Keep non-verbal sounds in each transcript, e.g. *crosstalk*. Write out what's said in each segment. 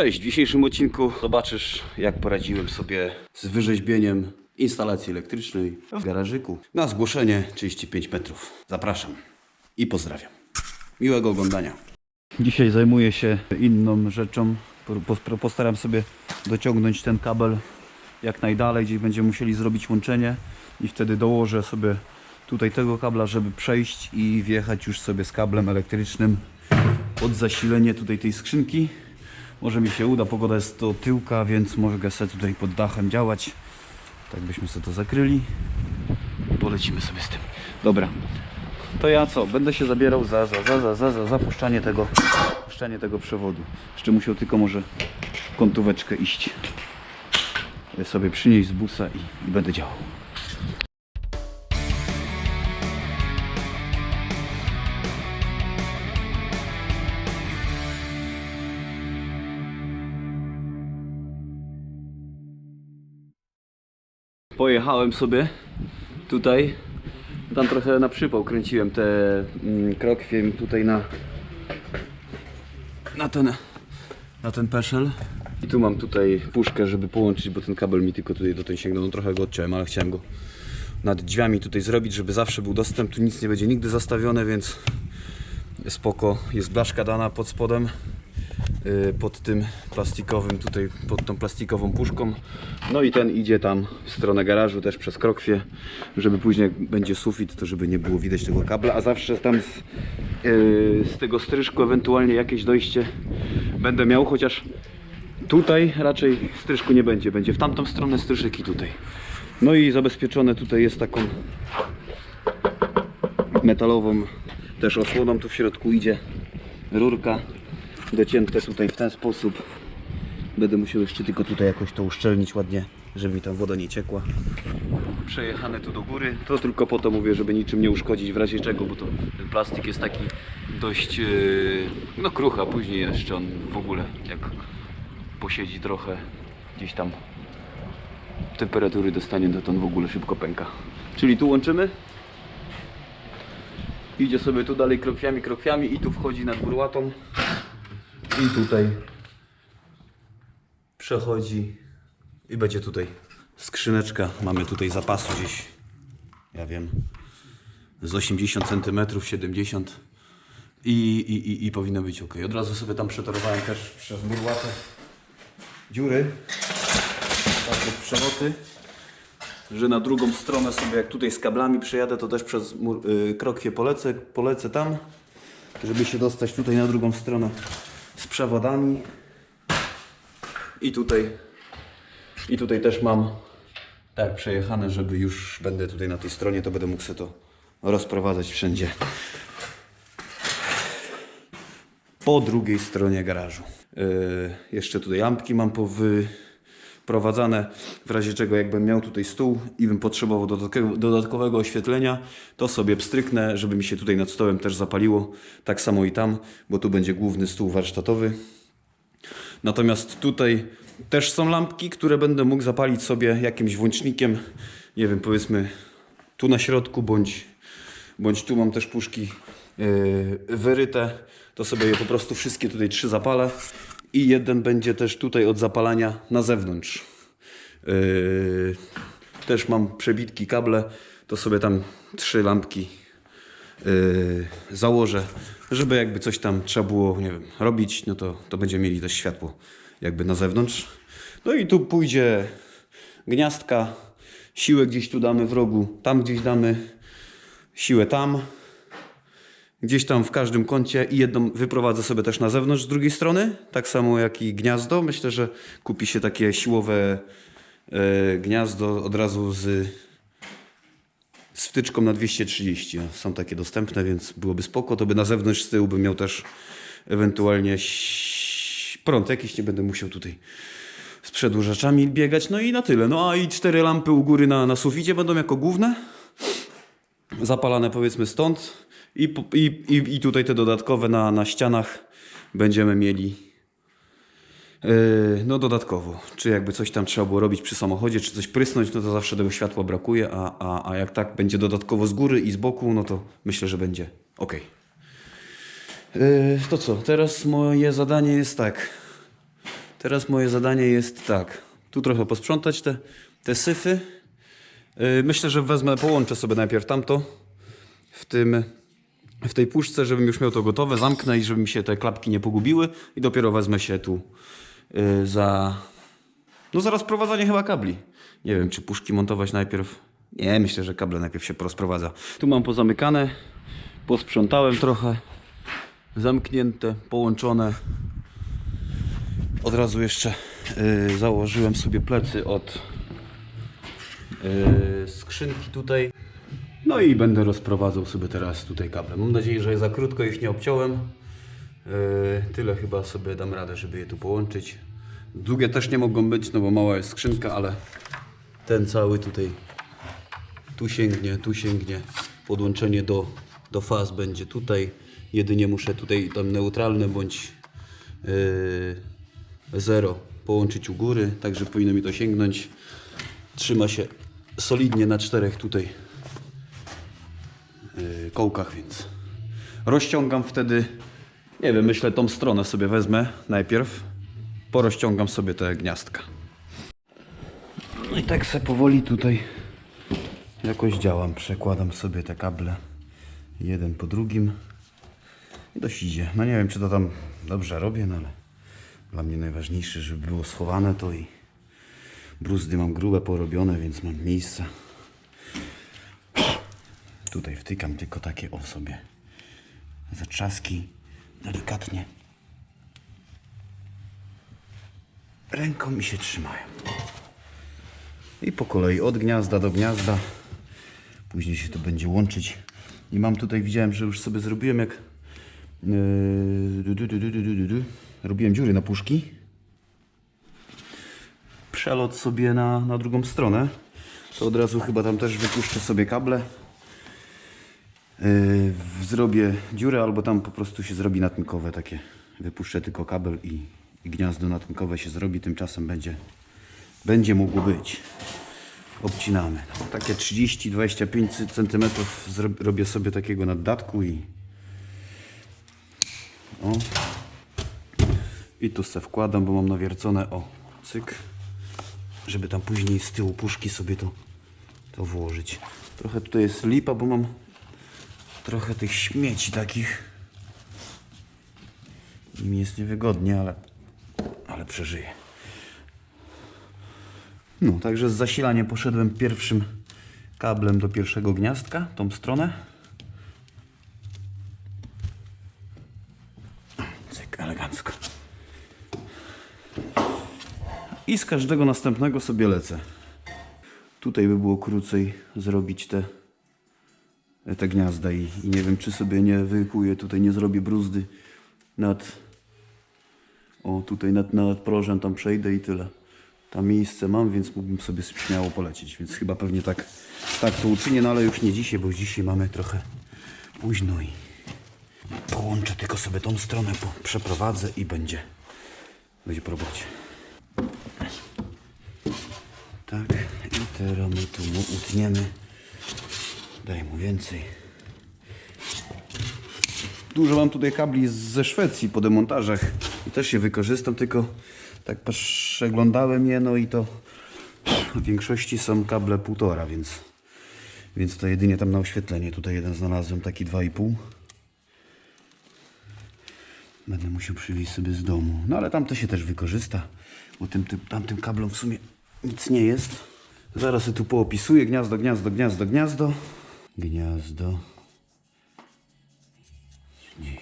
Cześć, w dzisiejszym odcinku zobaczysz jak poradziłem sobie z wyrzeźbieniem instalacji elektrycznej w garażyku. Na zgłoszenie 35 metrów. Zapraszam i pozdrawiam. Miłego oglądania. Dzisiaj zajmuję się inną rzeczą. Po- po- Postaram sobie dociągnąć ten kabel jak najdalej, gdzieś będziemy musieli zrobić łączenie i wtedy dołożę sobie tutaj tego kabla, żeby przejść i wjechać już sobie z kablem elektrycznym pod zasilenie tutaj tej skrzynki. Może mi się uda, pogoda jest to tyłka, więc mogę sobie tutaj pod dachem działać. Tak byśmy sobie to zakryli. Polecimy sobie z tym. Dobra. To ja co? Będę się zabierał za, za, za, za, za, za zapuszczanie tego, puszczanie tego przewodu. Jeszcze musiał tylko może kątóweczkę iść. Sobie przynieść z busa i, i będę działał. Pojechałem sobie tutaj. Tam trochę na przypał kręciłem te mm, krokwie tutaj na na ten na ten peszel. I tu mam tutaj puszkę, żeby połączyć, bo ten kabel mi tylko tutaj do tej sięgnął. No trochę go odciąłem, ale chciałem go nad drzwiami tutaj zrobić, żeby zawsze był dostęp. Tu nic nie będzie nigdy zastawione, więc spoko. Jest blaszka dana pod spodem pod tym plastikowym, tutaj pod tą plastikową puszką. No i ten idzie tam w stronę garażu też przez krokwie, żeby później jak będzie sufit, to żeby nie było widać tego kabla, a zawsze tam z, y, z tego stryżku ewentualnie jakieś dojście będę miał, chociaż tutaj raczej stryżku nie będzie, będzie w tamtą stronę stryżek i tutaj. No i zabezpieczone tutaj jest taką metalową też osłoną, tu w środku idzie rurka docięte tutaj w ten sposób. Będę musiał jeszcze tylko tutaj jakoś to uszczelnić ładnie, żeby mi tam woda nie ciekła. Przejechane tu do góry. To tylko po to mówię, żeby niczym nie uszkodzić w razie czego, bo to ten plastik jest taki dość yy, no krucha, później jeszcze on w ogóle jak posiedzi trochę gdzieś tam temperatury dostanie, to on w ogóle szybko pęka. Czyli tu łączymy. Idzie sobie tu dalej krokwiami, krokwiami i tu wchodzi nad burłatą. I tutaj. Przechodzi i będzie tutaj. Skrzyneczka. Mamy tutaj zapasu gdzieś, ja wiem, z 80 cm, 70 i, i, i, i powinno być ok. Od razu sobie tam przetorowałem też przez burłatę dziury, takie przeloty, że na drugą stronę sobie jak tutaj z kablami przejadę, to też przez mur, y, krokwie polecę, polecę tam, żeby się dostać tutaj na drugą stronę z przewodami. I tutaj, i tutaj też mam tak przejechane, żeby już będę tutaj na tej stronie, to będę mógł sobie to rozprowadzać wszędzie. Po drugiej stronie garażu. Yy, jeszcze tutaj lampki mam powyprowadzane, w razie czego jakbym miał tutaj stół i bym potrzebował dodatkowego oświetlenia, to sobie pstryknę, żeby mi się tutaj nad stołem też zapaliło. Tak samo i tam, bo tu będzie główny stół warsztatowy. Natomiast tutaj też są lampki, które będę mógł zapalić sobie jakimś włącznikiem. Nie wiem, powiedzmy tu na środku, bądź, bądź tu mam też puszki yy, wyryte. To sobie je po prostu wszystkie tutaj trzy zapalę. I jeden będzie też tutaj od zapalania na zewnątrz. Yy, też mam przebitki kable, to sobie tam trzy lampki yy, założę, żeby jakby coś tam trzeba było, nie wiem, robić, no to, to będziemy mieli też światło jakby na zewnątrz. No i tu pójdzie gniazdka, siłę gdzieś tu damy w rogu, tam gdzieś damy siłę tam, gdzieś tam w każdym kącie i jedną wyprowadzę sobie też na zewnątrz z drugiej strony, tak samo jak i gniazdo. Myślę, że kupi się takie siłowe e, gniazdo od razu z z wtyczką na 230. No, Są takie dostępne, więc byłoby spoko. To by na zewnątrz z tyłu bym miał też ewentualnie prąd jakiś, nie będę musiał tutaj z przedłużaczami biegać. No i na tyle. No a i cztery lampy u góry na, na suficie będą jako główne. Zapalane powiedzmy stąd. I, i, i, tutaj te dodatkowe na, na ścianach będziemy mieli Yy, No dodatkowo, czy jakby coś tam trzeba było robić przy samochodzie, czy coś prysnąć, no to zawsze tego światła brakuje, a, a, a jak tak będzie dodatkowo z góry i z boku, no to myślę, że będzie ok. Yy, To co, teraz moje zadanie jest tak. Teraz moje zadanie jest tak. Tu trochę posprzątać te, te syfy. Yy, Myślę, że wezmę, połączę sobie najpierw tamto w tym, w tej puszce, żebym już miał to gotowe, zamknę i żeby mi się te klapki nie pogubiły i dopiero wezmę się tu yy, za, no za rozprowadzanie chyba kabli. Nie wiem, czy puszki montować najpierw. Nie, myślę, że kable najpierw się porozprowadza. Tu mam pozamykane, posprzątałem trochę, zamknięte, połączone. Od razu jeszcze y, założyłem sobie plecy od y, skrzynki tutaj. No i będę rozprowadzał sobie teraz tutaj kable. Mam nadzieję, że za krótko ich nie obciąłem. Y, tyle chyba sobie dam radę, żeby je tu połączyć. Długie też nie mogą być, no bo mała jest skrzynka, ale ten cały tutaj tu sięgnie, tu sięgnie. Podłączenie do, do faz będzie tutaj. Jedynie muszę tutaj tam neutralne bądź yy, zero połączyć u góry, także powinno mi to sięgnąć. Trzyma się solidnie na czterech tutaj yy, kołkach, więc rozciągam wtedy, nie wiem, myślę tą stronę sobie wezmę najpierw. Porozciągam sobie te gniazdka. No i tak se powoli tutaj jakoś działam. Przekładam sobie te kable jeden po drugim. I dość idzie. No nie wiem, czy to tam dobrze robię, no ale dla mnie najważniejsze, żeby było schowane to i bruzdy mam grube porobione, więc mam miejsce. Tutaj wtykam tylko takie o sobie zatrzaski delikatnie. Ręką mi się trzymają. I po kolei od gniazda do gniazda. Później się to będzie łączyć. I mam tutaj, widziałem, że już sobie zrobiłem jak yy, robiłem dziury na puszki. Przelot sobie na, na drugą stronę. To od razu chyba tam też wypuszczę sobie kable. W- zrobię dziurę albo tam po prostu się zrobi natynkowe takie. Wypuszczę tylko kabel i, i gniazdo natynkowe się zrobi. Tymczasem będzie, będzie mogło być. Obcinamy. Takie 30-25 cm robię sobie takiego naddatku i o. I tu se wkładam, bo mam nawiercone o cyk, żeby tam później z tyłu puszki sobie to, to włożyć. Trochę tutaj jest lipa, bo mam trochę tych śmieci takich. I mi jest niewygodnie, ale, ale przeżyję. No, także z zasilaniem poszedłem pierwszym kablem do pierwszego gniazdka, tą stronę. Cyk, elegancko. I z każdego następnego sobie lecę. Tutaj by było krócej zrobić te, te gniazda i, i nie wiem, czy sobie nie wykuję, tutaj nie zrobię bruzdy nad o, tutaj nad, nad prożem tam przejdę i tyle. Tam miejsce mam, więc mógłbym sobie śmiało polecieć, więc chyba pewnie tak, tak to uczynię, no ale już nie dzisiaj, bo dzisiaj mamy trochę późno i połączę tylko sobie tą stronę, przeprowadzę i będzie, będzie po robocie. Tak, i teraz my tu mu utniemy. Daj mu więcej. Dużo mam tutaj kabli ze Szwecji po demontażach i też je wykorzystam, tylko tak przeglądałem je, no i to w większości są kable półtora, więc, więc to jedynie tam na oświetlenie. Tutaj jeden znalazłem, taki 2,5. Będę musiał przywieźć sobie z domu. No ale tam to się też wykorzysta, bo tym, tym, tamtym kablom w sumie nic nie jest. Zaraz je tu poopisuję. Gniazdo, gniazdo, gniazdo, gniazdo. Gniazdo. 30.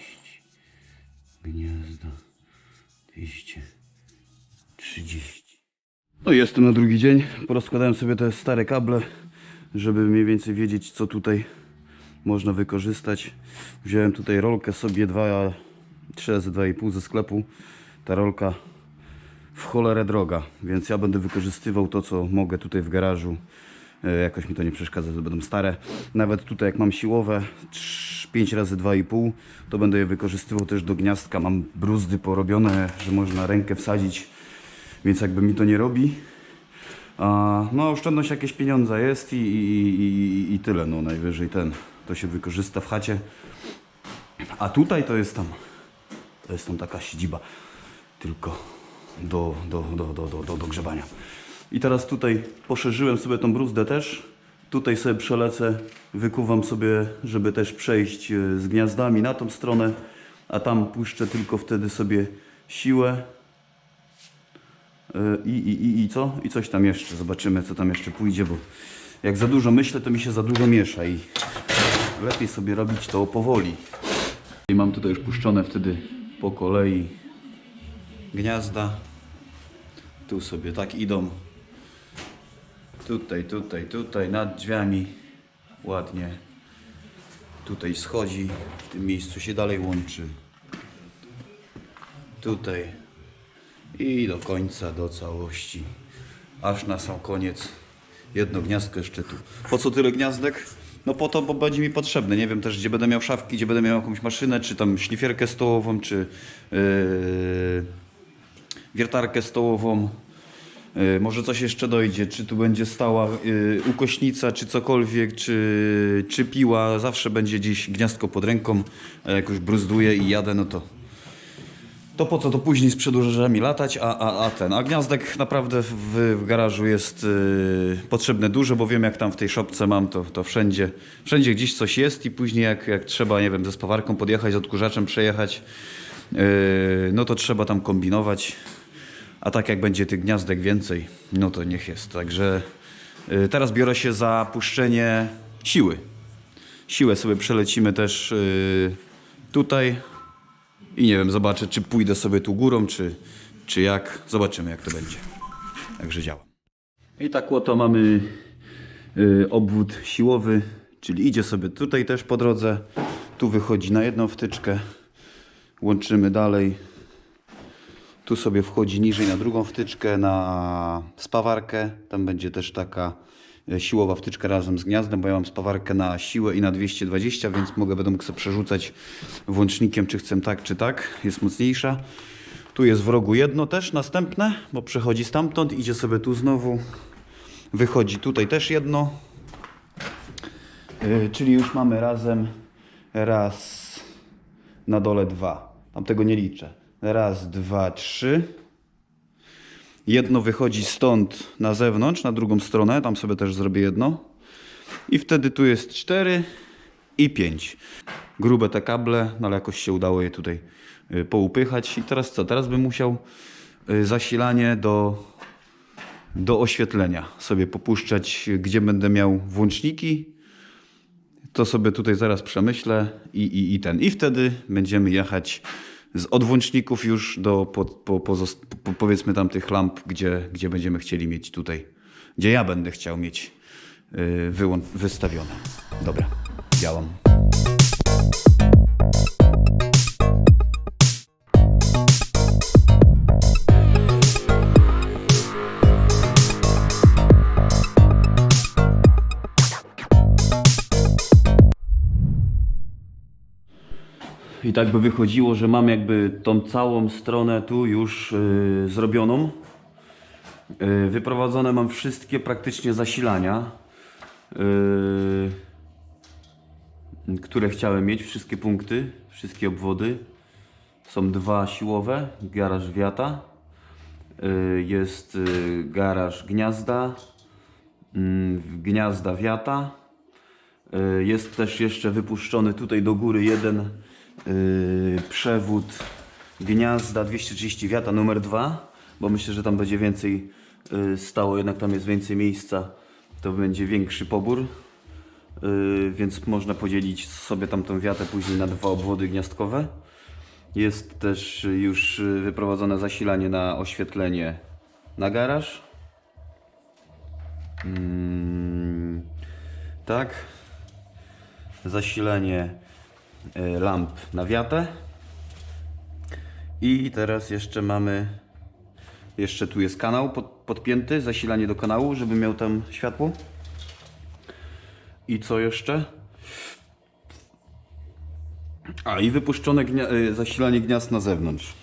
Gniazdo. 230. No i jestem na drugi dzień. Porozkładałem sobie te stare kable, żeby mniej więcej wiedzieć, co tutaj można wykorzystać. Wziąłem tutaj rolkę sobie 2, 3 razy 2,5 ze sklepu. Ta rolka w cholerę droga, więc ja będę wykorzystywał to, co mogę tutaj w garażu. E, Jakoś mi to nie przeszkadza, to będą stare. Nawet tutaj jak mam siłowe 5 razy 2,5 to będę je wykorzystywał też do gniazdka. Mam bruzdy porobione, że można rękę wsadzić, więc jakby mi to nie robi. A, no oszczędność jakieś pieniądze jest i, i, i, i tyle, no najwyżej ten. To się wykorzysta w chacie. A tutaj to jest tam, to jest tam taka siedziba. Tylko do, do, do, do, do, do, do grzebania. I teraz tutaj poszerzyłem sobie tą bruzdę też. Tutaj sobie przelecę, wykuwam sobie, żeby też przejść e, z gniazdami na tą stronę, a tam puszczę tylko wtedy sobie siłę. E, I, i, i, I co? I coś tam jeszcze. Zobaczymy, co tam jeszcze pójdzie, bo jak za dużo myślę, to mi się za dużo miesza i lepiej sobie robić to powoli. I mam tutaj już puszczone wtedy po kolei gniazda. Tu sobie tak idą. Tutaj, tutaj, tutaj, nad drzwiami. Ładnie. Tutaj schodzi. W tym miejscu się dalej łączy. Tutaj. I do końca, do całości. Aż na sam koniec. Jedno gniazdko jeszcze tu. Po co tyle gniazdek? No po to, bo będzie mi potrzebne. Nie wiem też, gdzie będę miał szafki, gdzie będę miał jakąś maszynę, czy tam szlifierkę stołową, czy yy, wiertarkę stołową. Yy, może coś jeszcze dojdzie, czy tu będzie stała yy, ukośnica, czy cokolwiek, czy, czy piła. Zawsze będzie gdzieś gniazdko pod ręką. A jak już bruzduję i jadę, no to to po co to później z przedłużaczami latać, a, a, a ten. A gniazdek naprawdę w, w garażu jest yy, potrzebne dużo, bo wiem jak tam w tej szopce mam, to, to wszędzie, wszędzie gdzieś coś jest i później jak, jak trzeba, nie wiem, ze spawarką podjechać, z odkurzaczem przejechać, yy, no to trzeba tam kombinować. A tak jak będzie tych gniazdek więcej, no to niech jest. Także yy, teraz biorę się za puszczenie siły. Siłę sobie przelecimy też yy, tutaj. I nie wiem, zobaczę, czy pójdę sobie tu górą, czy, czy jak. Zobaczymy, jak to będzie. Także działam. I tak oto mamy y, obwód siłowy, czyli idzie sobie tutaj też po drodze. Tu wychodzi na jedną wtyczkę. Łączymy dalej. Tu sobie wchodzi niżej na drugą wtyczkę, na spawarkę. Tam będzie też taka e, siłowa wtyczka razem z gniazdem, bo ja mam spawarkę na siłę i na 220, więc mogę, będę mógł sobie przerzucać włącznikiem, czy chcę tak, czy tak. Jest mocniejsza. Tu jest w rogu jedno też, następne, bo przechodzi stamtąd, idzie sobie tu znowu. Wychodzi tutaj też jedno. Yy, czyli już mamy razem raz na dole dwa. Tam tego nie liczę. Raz, dwa, trzy. Jedno wychodzi stąd na zewnątrz, na drugą stronę. Tam sobie też zrobię jedno. I wtedy tu jest cztery i pięć. Grube te kable, no ale jakoś się udało je tutaj y, poupychać. I teraz co? Teraz bym musiał y, zasilanie do, do oświetlenia sobie popuszczać, gdzie będę miał włączniki. To sobie tutaj zaraz przemyślę i, i, i ten. I wtedy będziemy jechać z odwłączników już do po, po, pozost- po, powiedzmy tam tych lamp, gdzie, gdzie będziemy chcieli mieć tutaj, gdzie ja będę chciał mieć yy, wyłą- wystawione. Dobra, działam. I tak by wychodziło, że mam jakby tą całą stronę tu już y, zrobioną. Y, wyprowadzone mam wszystkie praktycznie zasilania, y, które chciałem mieć, wszystkie punkty, wszystkie obwody. Są dwa siłowe, garaż wiata, y, jest y, garaż gniazda, mm, gniazda wiata. Y, Jest też jeszcze wypuszczony tutaj do góry jeden y, przewód gniazda 230 wiata numer 2, bo myślę, że tam będzie więcej y, stało, jednak tam jest więcej miejsca, to będzie większy pobór. Y, więc można podzielić sobie tamtą wiatę później na dwa obwody gniazdkowe. Jest też już wyprowadzone zasilanie na oświetlenie na garaż. Mm, tak zasilanie lamp na wiatę. I teraz jeszcze mamy, jeszcze tu jest kanał pod, podpięty, zasilanie do kanału, żeby miał tam światło. I co jeszcze? A i wypuszczone gnia- y, zasilanie gniazd na zewnątrz.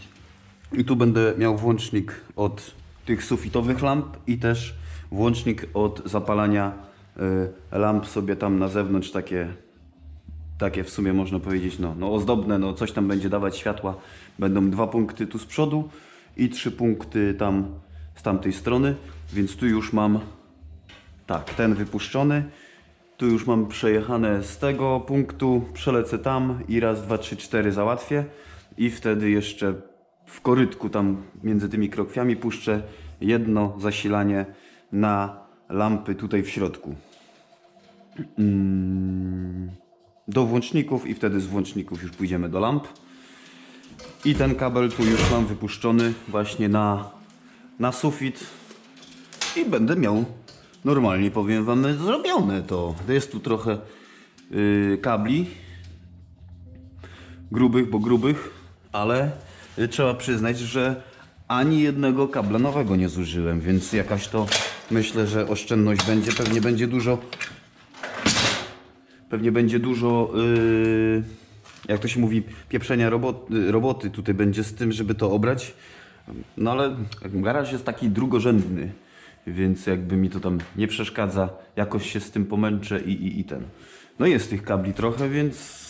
I tu będę miał włącznik od tych sufitowych lamp i też włącznik od zapalania y, lamp sobie tam na zewnątrz, takie, takie w sumie można powiedzieć, no, no ozdobne, no coś tam będzie dawać światła. Będą dwa punkty tu z przodu i trzy punkty tam z tamtej strony, więc tu już mam tak, ten wypuszczony. Tu już mam przejechane z tego punktu, przelecę tam i raz, dwa, trzy, cztery załatwię i wtedy jeszcze w korytku tam między tymi krokwiami puszczę jedno zasilanie na lampy tutaj w środku. Mm, Do włączników i wtedy z włączników już pójdziemy do lamp. I ten kabel tu już mam wypuszczony właśnie na, na sufit i będę miał normalnie, powiem wam, zrobione to. Jest tu trochę yy, kabli grubych, bo grubych, ale y, trzeba przyznać, że ani jednego kabla nowego nie zużyłem, więc jakaś to myślę, że oszczędność będzie, pewnie będzie dużo pewnie będzie dużo, yy, jak to się mówi, pieprzenia roboty, roboty tutaj będzie z tym, żeby to obrać. No ale garaż jest taki drugorzędny, więc jakby mi to tam nie przeszkadza, jakoś się z tym pomęczę i, i, i ten. No jest tych kabli trochę, więc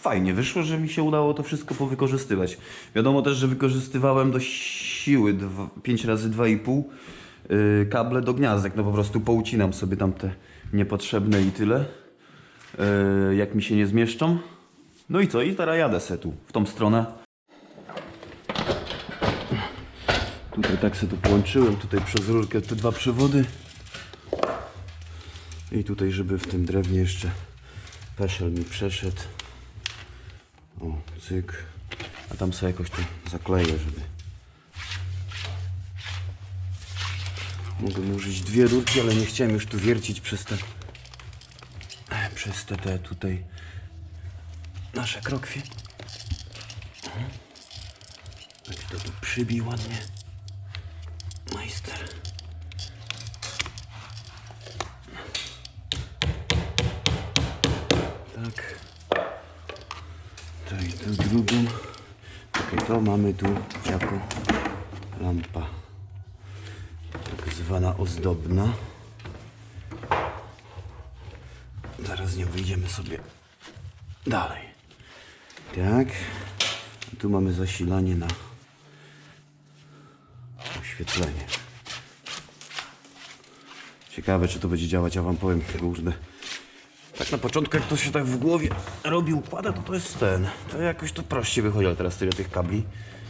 fajnie wyszło, że mi się udało to wszystko powykorzystywać. Wiadomo też, że wykorzystywałem do siły 5 razy 2,5 yy, kable do gniazdek, no po prostu poucinam sobie tam te niepotrzebne i tyle jak mi się nie zmieszczą. No i co? I teraz jadę se tu, w tą stronę. Tutaj tak sobie to połączyłem, tutaj przez rurkę te dwa przewody. I tutaj, żeby w tym drewnie jeszcze peszel mi przeszedł. O, cyk. A tam sobie jakoś to zakleję, żeby... Mogę użyć dwie rurki, ale nie chciałem już tu wiercić przez te... Przez te, tutaj nasze krokwie. Jak to tu przybił ładnie. Majster. Tak. To i tu drugą. Okej, to mamy tu jako lampa. Tak zwana ozdobna. Zaraz z nią wyjdziemy sobie dalej. Tak. Tu mamy zasilanie na oświetlenie. Ciekawe, czy to będzie działać, ja wam powiem, kurde. Tak na początku, jak to się tak w głowie robi, układa, to to jest ten. To jakoś to prościej wychodzi, ale teraz tyle tych kabli,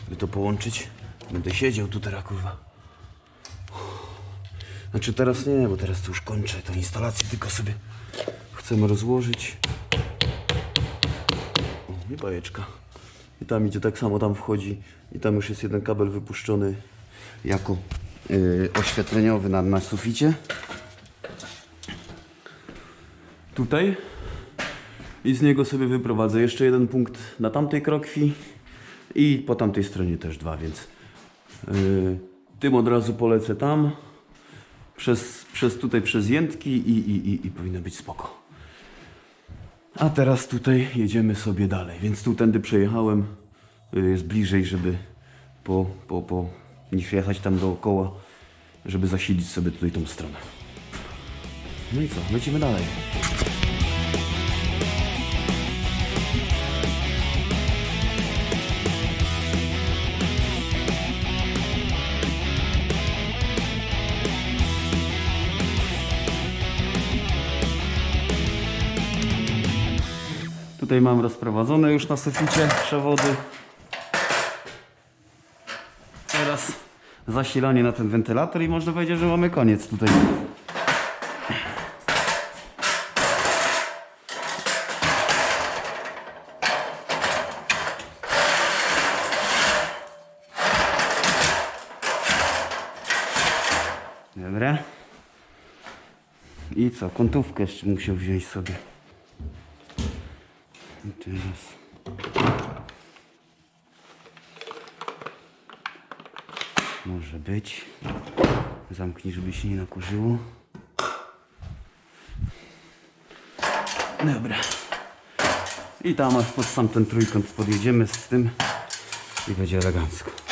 by to połączyć. Będę siedział tu teraz, kurwa. Znaczy teraz nie, bo teraz to już kończę tę instalację, tylko sobie chcemy rozłożyć. O, i bajeczka. I tam idzie tak samo, tam wchodzi i tam już jest jeden kabel wypuszczony jako yy, oświetleniowy na, na suficie. Tutaj i z niego sobie wyprowadzę jeszcze jeden punkt na tamtej krokwi i po tamtej stronie też dwa, więc yy, tym od razu polecę tam przez, przez tutaj przez jętki i, i, i, i powinno być spoko. A teraz tutaj jedziemy sobie dalej, więc tu tędy przejechałem, y, jest bliżej, żeby po, po, po, niż jechać tam dookoła, żeby zasilić sobie tutaj tą stronę. No i co, lecimy dalej. Tutaj mam rozprowadzone już na suficie przewody. Teraz zasilanie na ten wentylator i można powiedzieć, że mamy koniec tutaj. Dobra. I co? Kątówkę jeszcze musiał wziąć sobie. I teraz. Może być. Zamknij, żeby się nie nakurzyło. Dobra. I tam aż pod sam ten trójkąt podjedziemy z tym i będzie elegancko.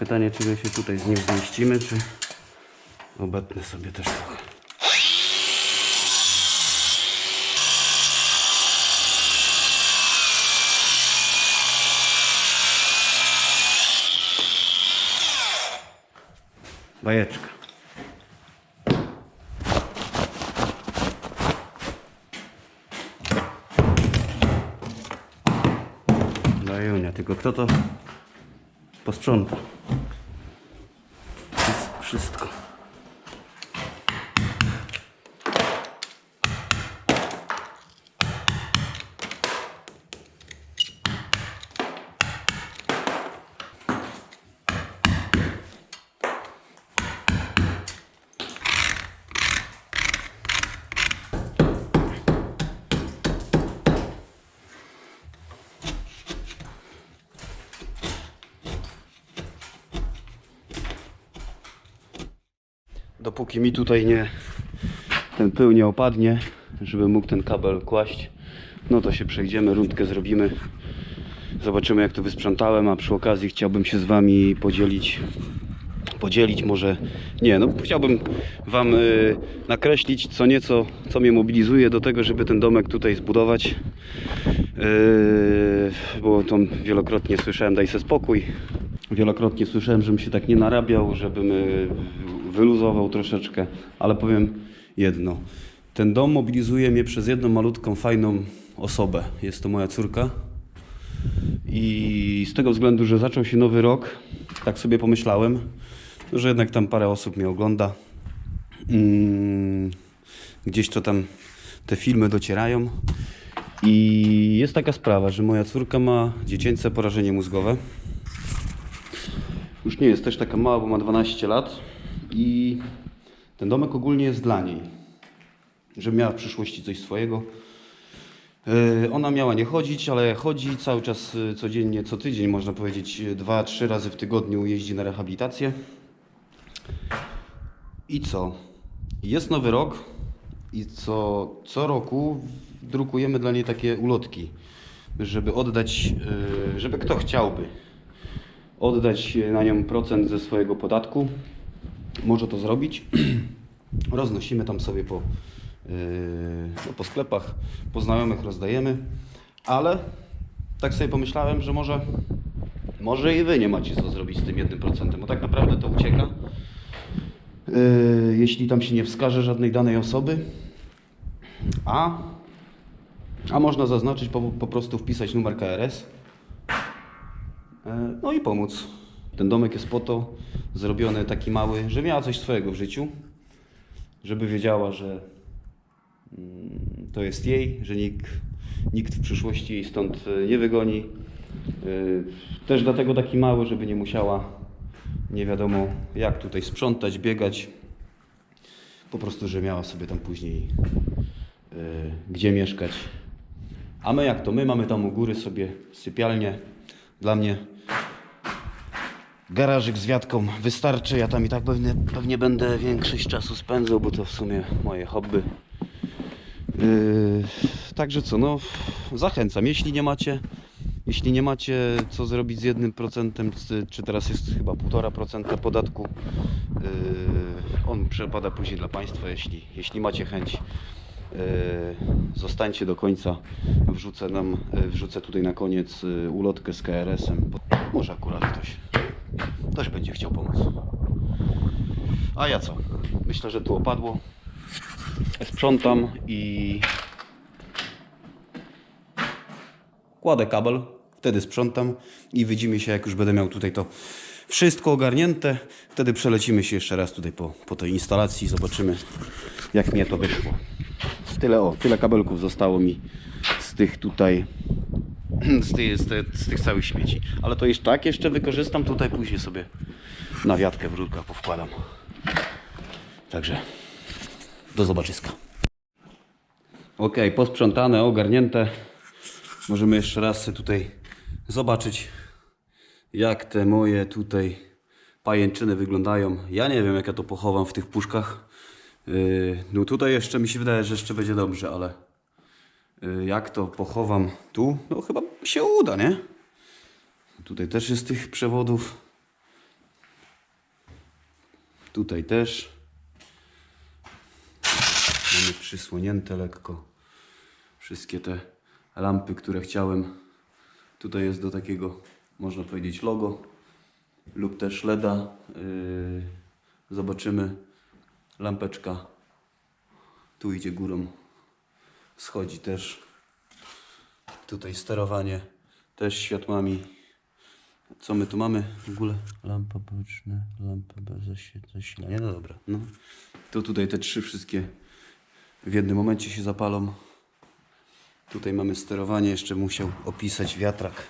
Pytanie, czy my się tutaj z nim zmieścimy, czy obetnę sobie też trochę. Bajeczka. Dajunia, tylko kto to posprząta? Wszy- Wszystko. Dopóki mi tutaj nie ten pył nie opadnie, żeby mógł ten kabel kłaść, no to się przejdziemy, rundkę zrobimy. Zobaczymy jak to wysprzątałem, a przy okazji chciałbym się z Wami podzielić podzielić może, nie no chciałbym Wam y, nakreślić co nieco, co mnie mobilizuje do tego, żeby ten domek tutaj zbudować. Yy, bo to wielokrotnie słyszałem daj se spokój wielokrotnie słyszałem, żebym się tak nie narabiał, żebym y, wyluzował troszeczkę, ale powiem jedno ten dom mobilizuje mnie przez jedną malutką, fajną osobę, jest to moja córka i z tego względu, że zaczął się nowy rok, tak sobie pomyślałem, że jednak tam parę osób mnie ogląda. Mm, Gdzieś to tam te filmy docierają. I jest taka sprawa, że moja córka ma dziecięce porażenie mózgowe. Już nie jest też taka mała, bo ma 12 lat. I ten domek ogólnie jest dla niej. Żeby miała w przyszłości coś swojego. Yy, Ona miała nie chodzić, ale chodzi cały czas yy, codziennie, co tydzień można powiedzieć, yy, dwa, trzy razy w tygodniu jeździ na rehabilitację. I co? Jest nowy rok i co, co roku drukujemy dla niej takie ulotki, żeby oddać, żeby kto chciałby oddać na nią procent ze swojego podatku, może to zrobić. *clears throat* Roznosimy tam sobie po, yy, po sklepach, po znajomych rozdajemy, ale tak sobie pomyślałem, że może, może i Wy nie macie co zrobić z tym jednym procentem, bo tak naprawdę to ucieka. Yy, jeśli tam się nie wskaże żadnej danej osoby, a, a można zaznaczyć, po, po prostu wpisać numer KRS, No i pomóc. Ten domek jest po to zrobiony taki mały, że miała coś swojego w życiu, żeby wiedziała, że mm, to jest jej, że nikt, nikt w przyszłości jej stąd e, nie wygoni. E, Też dlatego taki mały, żeby nie musiała nie wiadomo jak tutaj sprzątać, biegać. Po prostu, że miała sobie tam później e, gdzie mieszkać. A my jak to? My mamy tam u góry sobie sypialnię. Dla mnie garażyk z wiatką wystarczy. Ja tam i tak pewnie, pewnie będę większość czasu spędzał, bo to w sumie moje hobby. Yy, także co, no zachęcam. Jeśli nie macie, jeśli nie macie co zrobić z jednym procentem, czy- teraz jest chyba 1,5% podatku, yy, on przepada później dla Państwa, jeśli, jeśli macie chęć. Yy, Zostańcie do końca. Wrzucę, nam, yy, wrzucę tutaj na koniec yy, ulotkę z KRS-em. Może akurat ktoś też będzie chciał pomóc. A ja co? Myślę, że tu opadło. Sprzątam i kładę kabel, wtedy sprzątam i widzimy się, jak już będę miał tutaj to wszystko ogarnięte. Wtedy przelecimy się jeszcze raz tutaj po, po tej instalacji i zobaczymy, jak mnie to wyszło. Tyle, o, tyle kabelków zostało mi z tych tutaj, *clears throat* z z z tych całych śmieci. Ale to jeszcze tak jeszcze wykorzystam, tutaj później sobie na wiatkę w rurkach powkładam. Także do zobaczyska. Ok, posprzątane, ogarnięte. Możemy jeszcze raz tutaj zobaczyć, jak te moje tutaj pajęczyny wyglądają. Ja nie wiem, jak ja to pochowam w tych puszkach. Yy, no tutaj jeszcze mi się wydaje, że jeszcze będzie dobrze, ale Jak to pochowam tu? No chyba się uda, nie? Tutaj też jest tych przewodów. Tutaj też. Mamy przysłonięte lekko wszystkie te lampy, które chciałem. Tutaj jest do takiego, można powiedzieć, logo lub też LEDa. Yy, zobaczymy. Lampeczka tu idzie górą, schodzi też. Tutaj sterowanie też światłami. Co my tu mamy w ogóle? Lampa boczna, lampa bez zasilania. No dobra. No. To tutaj te trzy wszystkie w jednym momencie się zapalą. Tutaj mamy sterowanie, jeszcze musiał opisać wiatrak.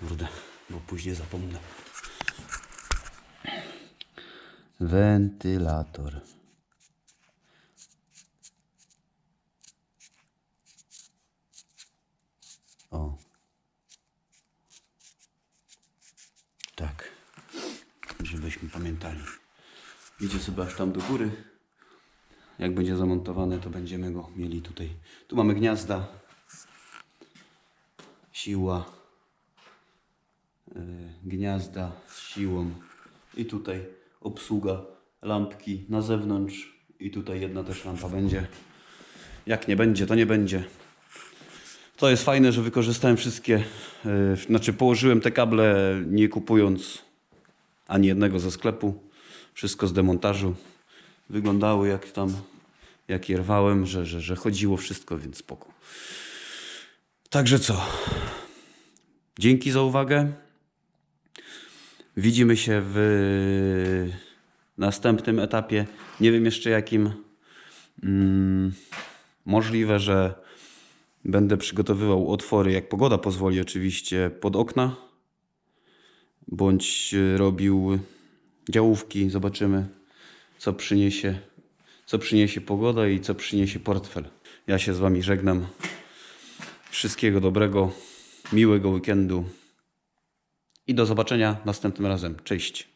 Kurde, bo później zapomnę. Wentylator. O. Tak. Żebyśmy pamiętali. Idzie sobie aż tam do góry. Jak będzie zamontowane, to będziemy go mieli tutaj. Tu mamy gniazda. Siła. Yy, gniazda z siłą. I tutaj obsługa lampki na zewnątrz. I tutaj jedna też lampa będzie. Jak nie będzie, to nie będzie. To jest fajne, że wykorzystałem wszystkie, yy, znaczy położyłem te kable nie kupując ani jednego ze sklepu. Wszystko z demontażu. Wyglądały jak tam, jak je rwałem, że, że, że chodziło wszystko, więc spoko. Także co? Dzięki za uwagę. Widzimy się w następnym etapie. Nie wiem jeszcze jakim. Mm, możliwe, że będę przygotowywał otwory, jak pogoda pozwoli, oczywiście, pod okna. Bądź e, robił działówki. Zobaczymy, co przyniesie, co przyniesie pogoda i co przyniesie portfel. Ja się z Wami żegnam. Wszystkiego dobrego, miłego weekendu i do zobaczenia następnym razem. Cześć.